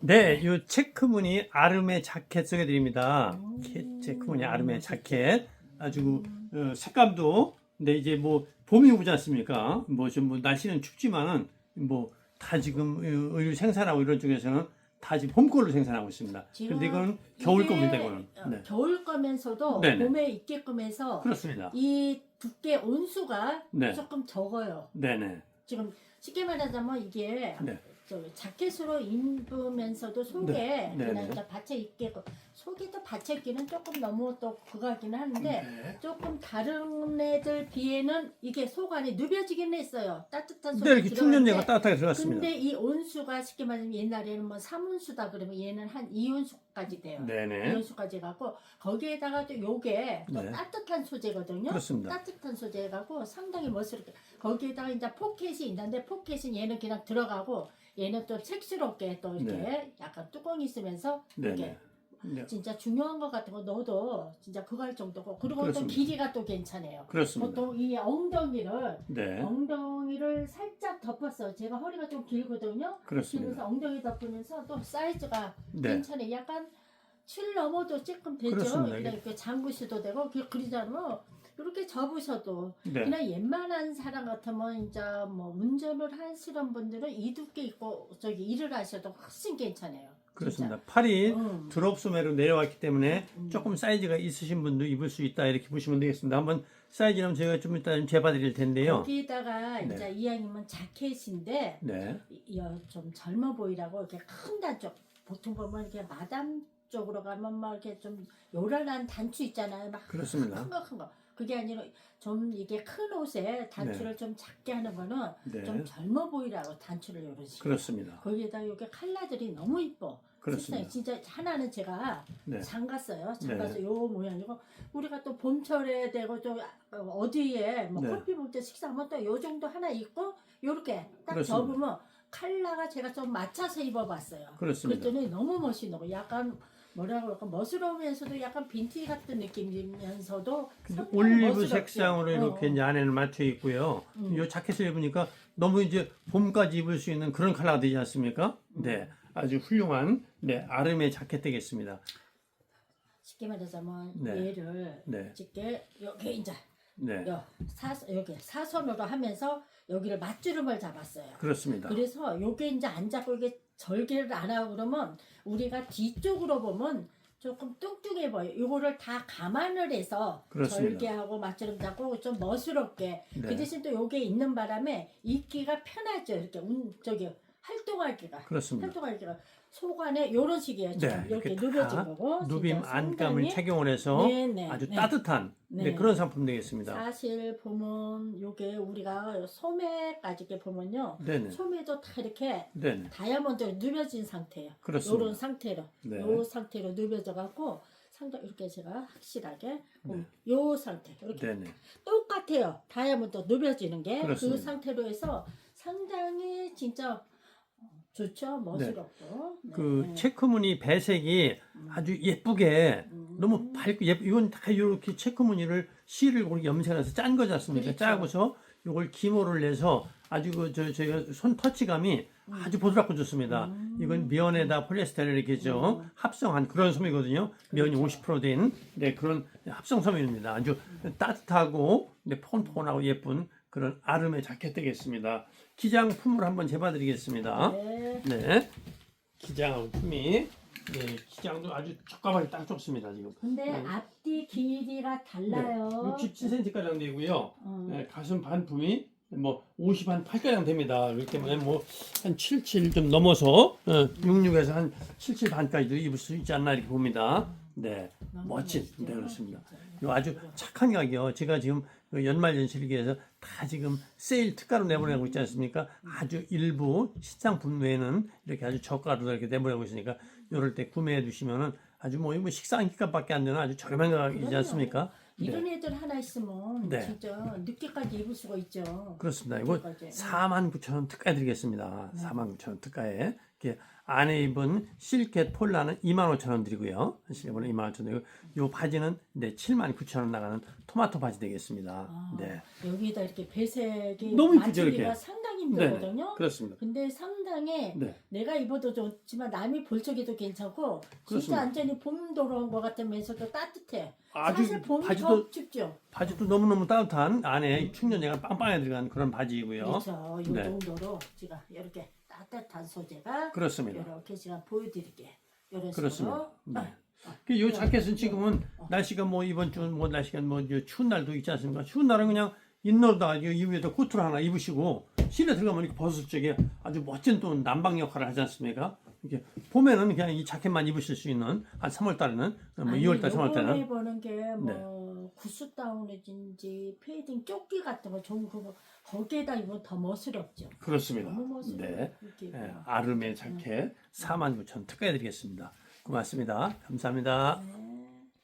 네, 이 체크무늬 아름의 자켓 소개드립니다. 음. 체크무늬 아름의 자켓 아주 어, 색감도 근데 이제 뭐 봄이 오지 않습니까? 뭐좀뭐 날씨는 춥지만은 뭐 다 지금 어, 의류 생산하고 이런 쪽에서는 다 지금 봄 걸로 생산하고 있습니다. 지금 근데 이건 겨울 이게, 겁니다, 이거는. 어, 네. 겨울 거면서도 네네. 봄에 입게끔 해서 그렇습니다. 이 두께 온수가 네. 조금 적어요. 네네. 지금 쉽게 말하자면 이게 네. 저 자켓으로 입으면서도 속에 네. 그냥 네네. 이제 받쳐 입게끔 속에도 받쳐 입기는 조금 너무 또 그거긴 하는데 네. 조금 다른 애들 비해는 이게 속 안에 누벼지긴 했어요. 따뜻한 속이 네, 이렇게 충전재가 들어갔는데 따뜻하게 들어갔습니다. 근데 이 온수가 쉽게 말하면 옛날에는 뭐 3온수다 그러면 얘는 한 2온수 까지 돼요. 네네. 2온수까지 가고 거기에다가 또 요게 또 네. 따뜻한 소재거든요. 그렇습니다. 따뜻한 소재 가고 상당히 멋스럽게 거기에다가 이제 포켓이 있는데 포켓은 얘는 그냥 들어가고 얘는 또 색스럽게 또 이렇게 네. 약간 뚜껑이 있으면서 이렇게 네 네. 네. 진짜 중요한 것 같은 거 넣어도 진짜 그거 할 정도고 그리고 그렇습니다. 또 길이가 또 괜찮아요. 그렇습니다. 보통 이 엉덩이를 네. 엉덩이를 살짝 덮었어요. 제가 허리가 좀 길거든요. 그렇습니다. 그래서 엉덩이 덮으면서 또 사이즈가 네. 괜찮아요. 약간 7 넘어도 조금 되죠. 그렇습니다. 이렇게 잠그셔도 되고 그- 그러자면 이렇게 접으셔도 네. 그냥 웬만한 사람 같으면 이제 뭐 운전을 하시는 분들은 이 두께 입고 저기 일을 하셔도 훨씬 괜찮아요. 그렇습니다. 팔이 진짜. 음. 드롭 소매로 내려왔기 때문에 음. 조금 사이즈가 있으신 분도 입을 수 있다 이렇게 보시면 되겠습니다. 한번 사이즈는 저희가 좀 이따 좀 재봐드릴 텐데요. 거기에다가 네. 이제 이왕이면 자켓인데 네, 이- 어, 좀 젊어 보이라고 이렇게 큰 단쪽 보통 보면 이렇게 마담 쪽으로 가면 막 이렇게 좀 요란한 단추 있잖아요. 막 그렇습니다. 큰 거 큰 거. 그게 아니라 좀 이게 큰 옷에 단추를 좀 작게 하는 거는 네, 좀 젊어 보이라고 단추를 요런 식으로. 그렇습니다. 거기에다 이게 칼라들이 너무 이뻐. 그렇습니다. 진짜 하나는 제가 네, 장갔어요. 장가서 네. 요 모양이고 우리가 또 봄철에 되고 또 어디에 뭐 네. 커피 때 식사하면 또 요 정도 하나 입고 요렇게 딱 그렇습니다. 접으면 칼라가 제가 좀 맞춰서 입어봤어요. 그렇습니다. 그랬더니 너무 멋있는 거. 약간 뭐라 그럴까 멋스러우면서도 약간 빈티 같은 느낌이면서도 상당히 올리브. 색상으로 이렇게 어, 이제 안에는 맞춰 있고요. 음. 이 자켓을 입으니까 너무 이제 봄까지 입을 수 있는 그런 컬러가 되지 않습니까? 음. 네, 아주 훌륭한 네 아름의 자켓 되겠습니다. 쉽게 말하자면 네. 얘를 네, 쉽게 여기 이제 네, 여, 사, 여기 사선으로 하면서 여기를 맞주름을 잡았어요. 그렇습니다. 그래서 요게 이제 안 잡고 이게 절개를 안 하고 그러면 우리가 뒤쪽으로 보면 조금 뚱뚱해 보여. 요거를 다 감안을 해서 그렇습니다. 절개하고 맞주름 잡고 좀 멋스럽게. 네. 그 대신 또 요게 있는 바람에 입기가 편하죠. 이렇게 운 저기 활동하기가. 그렇습니다. 활동하기가 속 안에 요런 식이에요. 지금 네, 이렇게 이렇게 누벼진 다 거고. 누빔 진짜 안감을 상당히 착용을 해서 네네, 아주 네. 따뜻한 네, 네. 그런 상품 되겠습니다. 사실 보면 요게 우리가 소매까지 이렇게 보면요. 네네, 소매도 다 이렇게 네네, 다이아몬드 누벼진 상태예요. 그렇습니다. 요런 상태로 네. 요 상태로 누벼져 갖고 상당 이렇게 제가 확실하게 네. 요 상태 이렇게 네네, 똑같아요. 다이아몬드 누벼지는 게 그 그렇습니다. 상태로 해서 상당히 진짜 좋죠. 멋스럽고. 네. 그 체크무늬 배색이 아주 예쁘게 음. 너무 밝고 예쁘 이건 다 이렇게 체크무늬를 실을 그렇게 염색해서 짠 거지 않습니까? 그렇죠. 짜고서 이걸 기모를 내서 아주 그 저 저희가 손 터치감이 아주 보드랍고 좋습니다. 음. 이건 면에다 폴리에스테를 이렇게 좀 합성한 그런 소매거든요. 면이 그렇죠. 50%된 네, 그런 합성 소매입니다. 아주 따뜻하고 네, 포근포근하고 예쁜 그런 아름의 자켓 되겠습니다. 기장 품을 한번 재봐드리겠습니다. 네. 네. 기장하고 품이 네, 기장도 아주 적합하게 딱 좋습니다, 지금. 근데 네. 앞뒤 길이가 달라요. 67cm 가량 되고요. 어. 네, 가슴 반품이 뭐 50, 한 8가량 됩니다. 그렇기 때문에 뭐한 77 좀 넘어서 어, 66에서 한 77 반까지도 입을 수 있지 않나 이렇게 봅니다. 네, 멋진. 네, 그렇습니다. 요 아주 착한 가격. 제가 지금 그 연말 연시기에서 다 지금 세일 특가로 내보내고 있지 않습니까? 아주 일부 시장품 외에는 이렇게 아주 저가로 이렇게 내보내고 있으니까 이럴 때 구매해 두시면은 아주 뭐, 뭐 식사 한 끼값밖에 안 되는 아주 저렴한 가격이지. 않습니까? 이런 네, 애들 하나 있으면 네. 진짜 늦게까지 입을 수가 있죠. 그렇습니다. 이거 늦게까지. 49,000원 특가해 드리겠습니다. 49,000원 특가에. 이렇게 안에 입은 실켓 폴라는 25,000원 드리고요. 실켓은 25,000원 드리고 요 바지는 네, 79,000원 나가는 토마토 바지 되겠습니다. 아, 네. 여기다 이렇게 배색이 너무 이쁘죠, 맞추기가 이렇게? 상당히 힘들거든요. 그렇습니다. 근데 상당히 네. 내가 입어도 좋지만 남이 볼 적에도 괜찮고 그렇습니다. 진짜 완전히 봄 돌아온 것 같으면서도 따뜻해. 아주 사실 봄이 바지도 더 춥죠. 바지도 너무너무 따뜻한 안에 충전재가 빵빵하게 들어간 그런 바지이고요. 그렇죠. 이 네. 정도로 제가 이렇게 따뜻한 소재가 그렇습니다. 이렇게 제가 보여드릴게요. 이런 그렇습니다. 식으로. 네. 아, 그이 자켓은 지금은 날씨가 뭐 이번 주 뭐 날씨가 뭐 추운 날도 있지 않습니까? 추운 날은 그냥 인너다 이 위에다 코트를 하나 입으시고 실내 들어가면 이렇게 벗을 적에 아주 멋진 또 난방 역할을 하지 않습니까? 이렇게 봄에는 그냥 이 자켓만 입으실 수 있는 한 3월 달에는 뭐 아니, 2월 달, 3월 요번에 달에는 네. 보는 게뭐 구스 다운이든지 페이딩 조끼 같은 거 좋은 그거 거기에다 입으면 더 멋스럽죠. 그렇습니다. 너무 멋스러워. 네. 이렇게 예. 아름의 자켓 49,000 특가해 드리겠습니다. 고맙습니다. 감사합니다. 네.